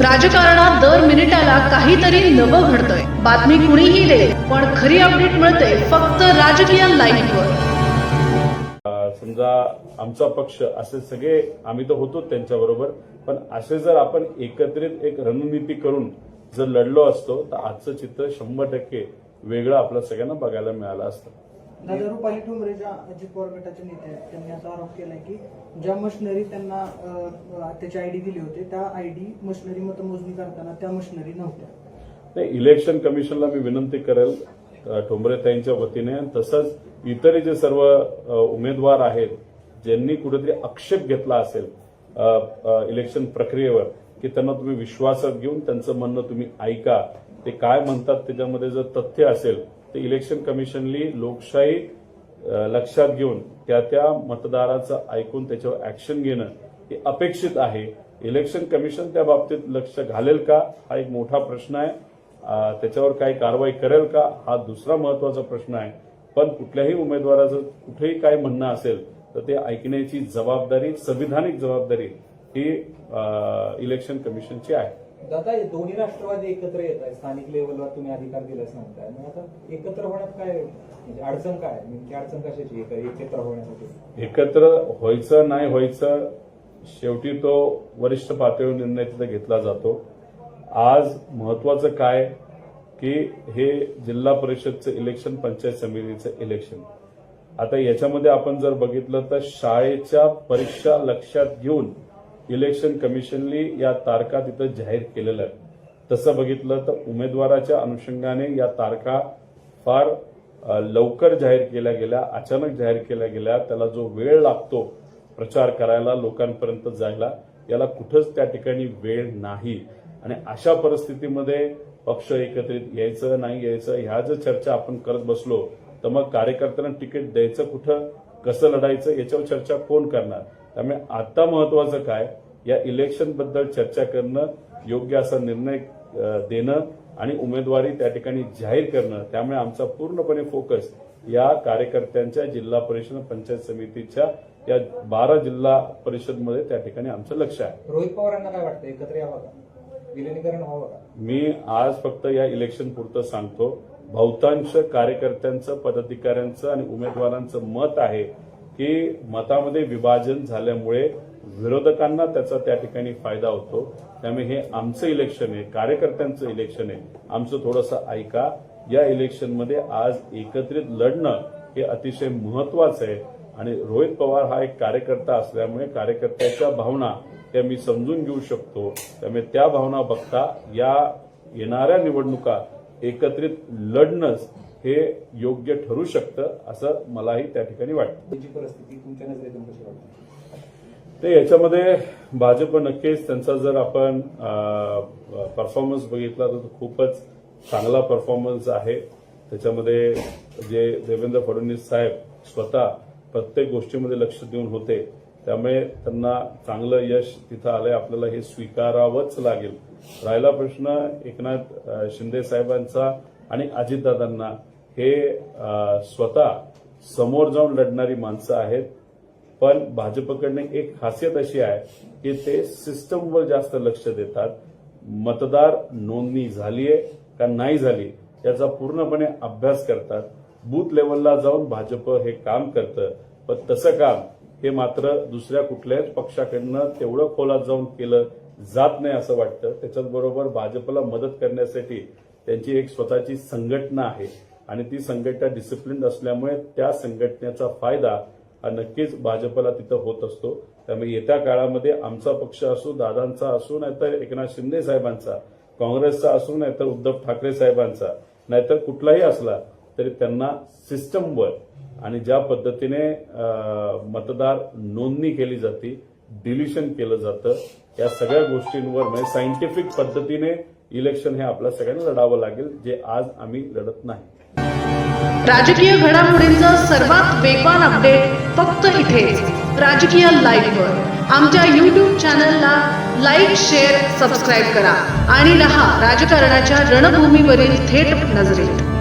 राजकारणात दर मिनिटाला काहीतरी नवं घडतंय. बातमी कुणीही दे पण खरी अपडेट मिळते फक्त राजकीय लाईव्हवर समजा आमचा पक्ष असे सगळे आम्ही तर होतोच त्यांच्याबरोबर पण असे जर आपण एकत्रित एक रणनीती करून जर लढलो असतो तर आजचं चित्र शंभर टक्के वेगळं आपल्या सगळ्यांना बघायला मिळालं असतं. दादा रुपाली ठोंबरे ज्या अजित पवार गटाचे नेते आहेत त्यांनी असा आरोप केलाय की ज्या मशिनरी त्यांना त्याची त्याची आयडी दिली होती त्या आयडी मशिनरी मतमोजणी करताना त्या मशिनरी नव्हत्या. नाही इलेक्शन कमिशनला मी विनंती करेल ठोंबरे ठोंबरेताईंच्या वतीने. तसंच इतरही जे सर्व उमेदवार आहेत ज्यांनी कुठेतरी आक्षेप घेतला असेल इलेक्शन प्रक्रियेवर की त्यांना तुम्ही विश्वासात घेऊन त्यांचं म्हणणं तुम्ही ऐका. ते काय म्हणतात त्याच्यामध्ये जर तथ्य असेल तर इलेक्शन कमिशनली लोकशाही लक्षात घेऊन त्या त्या मतदाराचं ऐकून त्याच्यावर ऍक्शन घेणं हे अपेक्षित आहे. इलेक्शन कमिशन त्या बाबतीत लक्ष घालेल का? हा एक मोठा प्रश्न आहे. त्याच्यावर काही कारवाई करेल का? हा दुसरा महत्त्वाचा प्रश्न आहे. पण कुठल्याही उमेदवाराचं कुठेही काय म्हणणं असेल तर ते ऐकण्याची जबाबदारी संविधानिक जबाबदारी ही इलेक्शन कमिशनची आहे. दादा दोन्ही राष्ट्रवादी एकत्र येत आहे स्थानिक लेवलवर तुम्ही अधिकार दिला सांगताय मग आता एकत्र होण्यात काय म्हणजे अडचण काय? नेमकी अडचण कशाची एकत्र होण्यासाठी. एकत्र व्हायचं नाही व्हायचं शेवटी तो वरिष्ठ पातळीवर निर्णय तिथे घेतला जातो. आज महत्वाचं काय? की हे जिल्हा परिषदचं इलेक्शन पंचायत समितीचं इलेक्शन आता याच्यामध्ये आपण जर बघितलं तर शाळेच्या परीक्षा लक्षात घेऊन इलेक्शन कमिशननी या तारखा तिथं जाहीर केलेल्या आहेत. तसं बघितलं तर उमेदवाराच्या अनुषंगाने या तारखा फार लवकर जाहीर केल्या गेल्या अचानक जाहीर केल्या गेल्या. त्याला जो वेळ लागतो प्रचार करायला लोकांपर्यंत जायला याला कुठंच त्या ठिकाणी वेळ नाही. आणि अशा परिस्थितीमध्ये पक्ष एकत्रित यायचं नाही यायचं ह्या जर चर्चा आपण करत बसलो तर मग कार्यकर्त्यांना तिकीट द्यायचं कुठं कसं लढायचं याच्यावर चर्चा कोण करणार? त्यामुळे आता महत्वाचं काय या इलेक्शनबद्दल चर्चा करणं योग्य असा निर्णय देणं आणि उमेदवारी त्या ठिकाणी जाहीर करणं त्यामुळे आमचा पूर्णपणे फोकस या कार्यकर्त्यांच्या जिल्हा परिषद पंचायत समितीच्या या बारा जिल्हा परिषदमध्ये त्या ठिकाणी आमचं लक्ष आहे. रोहित पवारांना काय वाटतं? एकत्र यावं का? विलिनीकरण व्हावं का? मी आज फक्त या इलेक्शन पुरतं सांगतो बहुतांश कार्यकर्त्यांचं पदाधिकाऱ्यांचं आणि उमेदवारांचं मत आहे की मतामध्ये विभाजन झाल्यामुळे विरोधकांना त्याचा त्या ठिकाणी फायदा होतो. त्यामुळे हे आमचं इलेक्शन आहे कार्यकर्त्यांचं इलेक्शन आहे. आमचं थोडंसं ऐका या इलेक्शनमध्ये आज एकत्रित लढणं हे अतिशय महत्वाचं आहे. आणि रोहित पवार हा एक कार्यकर्ता असल्यामुळे कार्यकर्त्याच्या भावना त्या मी समजून घेऊ शकतो. त्यामुळे त्या भावना बघता या येणाऱ्या निवडणुका एकत्रित लढणंच हे योग्य ठरू शकतं असं मलाही त्या ठिकाणी वाटतं. परिस्थिती तुमच्या नजरेतून कशी वाटते? ते याच्यामध्ये भाजप नक्कीच त्यांचा जर आपण परफॉर्मन्स बघितला तर खूपच चांगला परफॉर्मन्स आहे. त्याच्यामध्ये जे देवेंद्र फडणवीस साहेब स्वतः प्रत्येक गोष्टीमध्ये लक्ष देऊन होते त्यामुळे त्यांना चांगलं यश तिथं आलंय आपल्याला हे स्वीकारावंच लागेल. राहिला प्रश्न एकनाथ शिंदे साहेबांचा आणि अजितदादांना. हे स्वतः समोर जाऊन लढणारी माणसं आहेत. पण भाजपकडनं एक खासियत अशी आहे की ते सिस्टमवर जास्त लक्ष देतात. मतदार नोंदणी झालीये का नाही झाली याचा पूर्णपणे अभ्यास करतात. बूथ लेवलला जाऊन भाजप हे काम करतं. पण तसं काम हे मात्र दुसऱ्या कुठल्याच पक्षाकडनं तेवढं खोलात जाऊन केलं जात नाही असं वाटतं. त्याच्याचबरोबर भाजपला मदत करण्यासाठी त्यांची एक स्वतःची संघटना आहे. आणि ती संघटना डिसिप्लिन असल्यामुळे त्या संघटनेचा फायदा हा नक्कीच भाजपला तिथं होत असतो. त्यामुळे येत्या काळामध्ये आमचा पक्ष असू दादांचा असू नाहीतर एकनाथ शिंदे साहेबांचा काँग्रेसचा असू नाहीतर उद्धव ठाकरे साहेबांचा नाहीतर कुठलाही असला तरी त्यांना सिस्टमवर आणि ज्या पद्धतीने मतदार नोंदणी केली जाते डिलिशन केलं जातं या सगळ्या गोष्टींवर म्हणजे सायंटिफिक पद्धतीने इलेक्शन हे आपल्या सगळ्यांना लढावं लागेल जे आज आम्ही लढत नाही. राजकीय घडामोडींचं सर्वात वेगवान अपडेट फक्त इथे. राजकीय लाईव्हवर आमच्या युट्यूब चॅनलला लाईक शेअर सबस्क्राईब करा. आणि रहा राजकारणाच्या रणभूमीवरील थेट नजरेत.